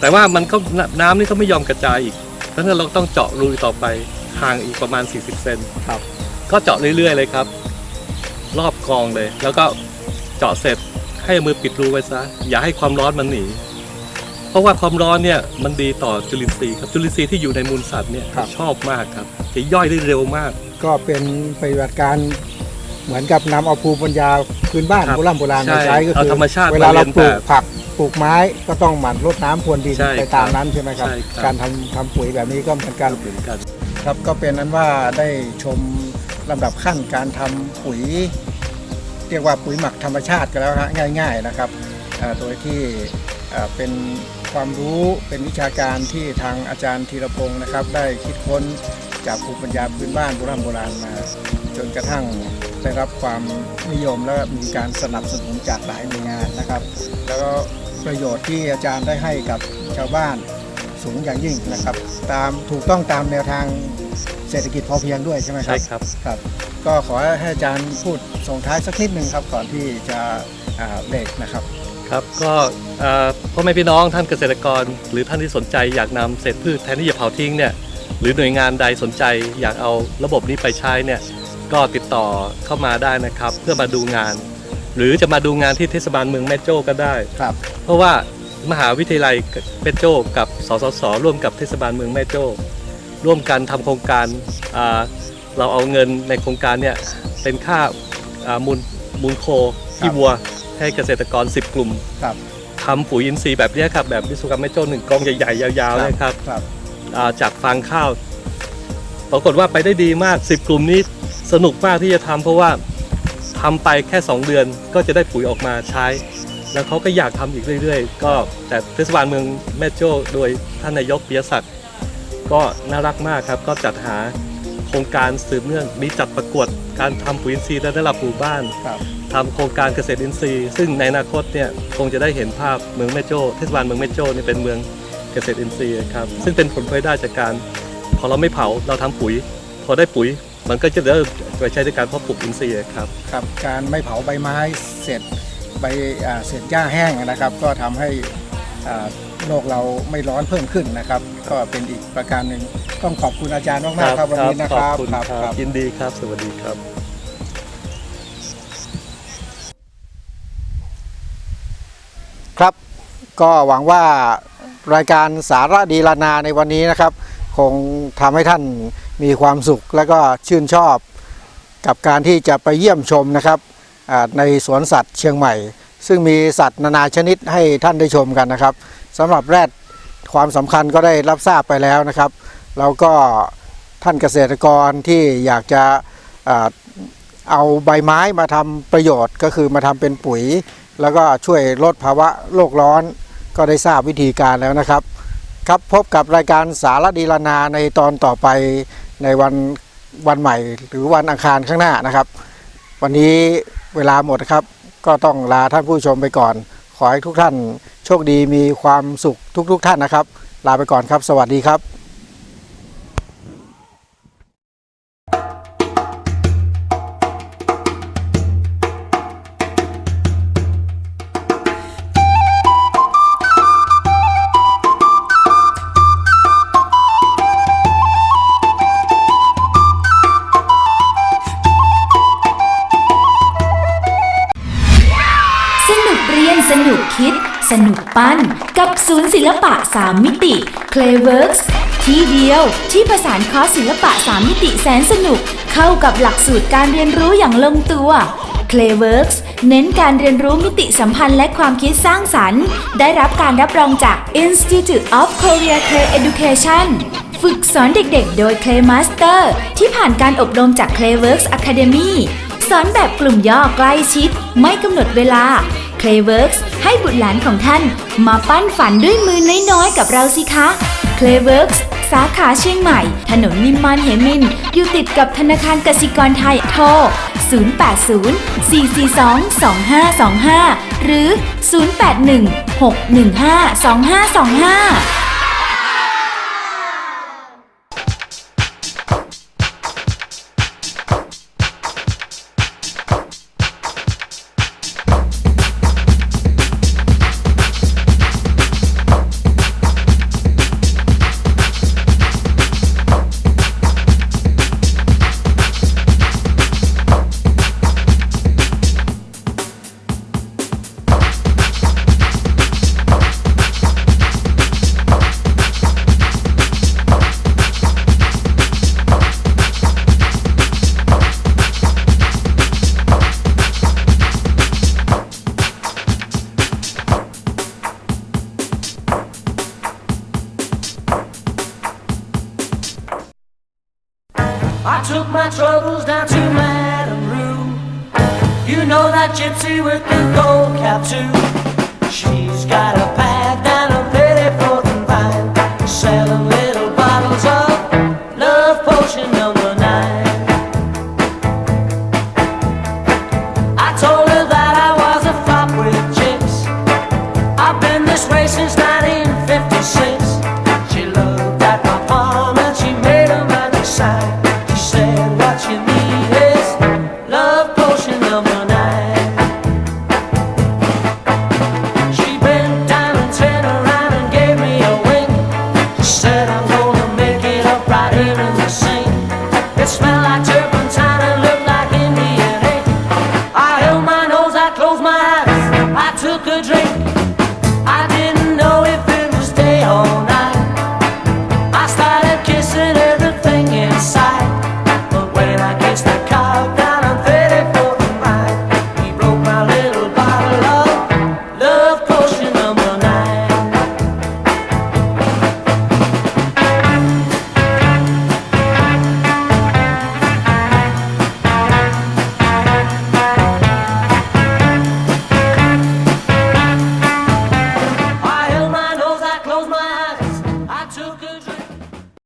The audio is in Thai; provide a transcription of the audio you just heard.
แต่ว่ามันก็นน้ำนี่ก็ไม่ยอมกระจายอีกเพราะฉะนั้นเราต้องเจาะรูต่อไปห่างอีกประมาณ 40 เซนครับ ก็เจาะเรื่อยๆเลยครับ รอบกองเลย แล้วก็เจาะเสร็จให้เอามือปิดรูไว้ซะอย่าให้ความร้อนมันหนี เพราะว่าความร้อนเนี่ยมันดีต่อจุลินทรีย์ครับจุลินทรีย์ที่อยู่ในมูลสัตว์เนี่ยครับ ชอบมากครับจะย่อยได้เร็วมาก ก็เป็นปฏิบัติการเหมือนกับนำเอาภูมิปัญญาพื้นบ้านครับโบราณโบราณใช่มาใช้ก็เอาคือธรรมชาติเวลาเรามาเรียนปลูกแบบ ผัก ปลูกไม้ก็ต้องหมั่นรดน้ำพรวนดินใช่ไปครับตามนั้นใช่ไหมครับ ใช่ครับ การทำทำปุ๋ยแบบนี้ก็เหมือนกัน เหมือนกัน ครับก็เป็นนั้นว่าได้ชมลำดับขั้นการทำปุ๋ย เรียกว่าปุ๋ยหมักธรรมชาติกันแล้วฮะง่าย ๆนะครับอ่าโดยที่อ่าเป็นความรู้เป็นวิชาการที่ทางอาจารย์ธีรพงศ์นะครับ ได้คิดค้นจากภูมิปัญญาพื้นบ้านโบราณโบราณมา จนกระทั่งได้รับความนิยมและมีการสนับสนุนจากหลายหน่วยงานนะครับ แล้วก็ ประโยชน์ที่อาจารย์ได้ให้กับชาวบ้านสูงอย่างยิ่งนะครับ ตามถูกต้องตามแนวทางเศรษฐกิจพอเพียงด้วยใช่ไหมครัใช่บครับครับ ก็ขอให้อาจารย์พูดส่งท้ายสักนิดหนึ่งครับก่อนที่จะอ่าเบรกนะครับครับก็เอ่อพ่อแม่พี่น้องท่านเกษตรกร หรือท่านที่สนใจอยากนำเศษพืชแทนที่จะเผาทิ้งเนี่ยหรือหน่วยงานใดสนใจอยากเอาระบบนี้ไปใช้เนี่ยก็ติดต่อเข้ามาได้นะครับ เพื่อมาดูงาน หรือจะมาดูงานที่เทศบาลเมืองแม่โจ้ก็ได้ ครับ เพราะว่ามหาวิทยาลัยแม่โจ้กับสสสร่วมกับเทศบาลเมืองแม่โจ้ร่วมกันทำโครงการอ่าเราเอาเงินในโครงการเนี่ยเป็นค่าอ่ามูลมูลโคที่วัวให้เกษตรกร 10 กลุ่มครับทำปุ๋ยอินทรีย์แบบเนี้ยครับแบบวิศวกรรมแม่โจ้หนึ่งกองใหญ่ๆ ยาวๆนะครับครับอ่าจากฟางข้าว ปรากฏว่าไปได้ดีมาก 10 กลุ่มนี้สนุกมากที่จะทำเพราะว่า ทำไปแค่ 2 เดือนก็จะได้ปุ๋ยออกมาใช้ แล้วเขาก็อยากทำอีกเรื่อย ๆ ก็แต่เทศบาลเมืองแม่โจ้โดยท่านนายกปิยศักดิ์ก็น่ารักมากครับก็จัดหาโครงการสืบเนื่องมีจัดประกวดการทำปุ๋ยอินทรีย์ระดับหมู่บ้านครับทำโครงการเกษตรอินทรีย์ ซึ่งในอนาคตเนี่ยคงจะได้เห็นภาพเมืองแม่โจ้เทศบาลเมืองแม่โจ้นี่เป็นเมืองเกษตรอินทรีย์ครับซึ่งเป็นผลพลอยได้จากการพอเราไม่เผาเราทำปุ๋ย พอได้ปุ๋ย มันก็จะเริ่มไปใช้ในการเพาะปลูกอินทรีย์ครับครับการไม่เผาใบไม้เสร็จใบอ่าเศษหญ้าแห้งนะครับ ก็ทำให้อ่าโลกเราไม่ร้อนเพิ่มขึ้นนะครับ ก็เป็นอีกประการหนึ่งต้องขอบคุณอาจารย์มากๆครับวันนี้นะขคอบรับคุณครับคครัรับบยินดีครับ สวัสดีครับครับ ก็หวังว่ารายการสาระดีลานาในวันนี้นะครับ คงทำให้ท่าน มีความสุขและก็ชื่นชอบ กับการที่จะไปเยี่ยมชมนะครับในสวนสัตว์เชียงใหม่ ซึ่งมีสัตว์นานาชนิดให้ท่านได้ชมกันนะครับสำหรับแรดความสำคัญก็ได้รับทราบไปแล้วนะครับแล้วก็ท่านเกษตรกรที่อยากจะอ่าเอาใบไม้มาทำประโยชน์ก็คือมาทำเป็นปุ๋ย แล้วก็ช่วยลดภาวะโลกร้อนก็ได้ทราบวิธีการแล้วนะครับ ครับพบกับรายการสารดีลานาในตอนต่อไป ในวันวันใหม่หรือวันอังคารข้างหน้านะครับ วันนี้เวลาหมดครับ ก็ต้องลาท่านผู้ชมไปก่อน ขอให้ทุกท่านโชคดีมีความสุขทุกๆท่านนะครับ ลาไปก่อนครับ สวัสดีครับ สนุกปั้นกับศูนย์ศิลปะ 3 มิติ Playworks ที่เดียวที่ประสานคอร์สศิลปะ 3 มิติแสนสนุก เข้ากับหลักสูตรการเรียนรู้อย่างลงตัว Playworks เน้นการเรียนรู้มิติสัมพันธ์และความคิดสร้างสรรค์ ได้รับการรับรองจาก Institute of Korea Play Education ฝึกสอนเด็กๆ โดย Clay Master ที่ผ่านการอบรมจาก Clayworks Academy สอนแบบกลุ่มย่อใกล้ชิด ไม่กำหนดเวลา Clayworks ให้บุตรหลานของท่าน มาปั้นฝันด้วยมือน้อยๆ กับเราสิคะ Clayworks สาขาเชียงใหม่ ถนนนิมมานเหมิน อยู่ติดกับธนาคารกสิกรไทยโทร 080-442-2525 หรือ 081-615-2525 I took my troubles down to Madame Rue. You know that gypsy with the gold cap too. She's got a path down a pretty broken vine, selling little bottles of love potion number nine. I told her that I was a flop with chips. I've been this way since 19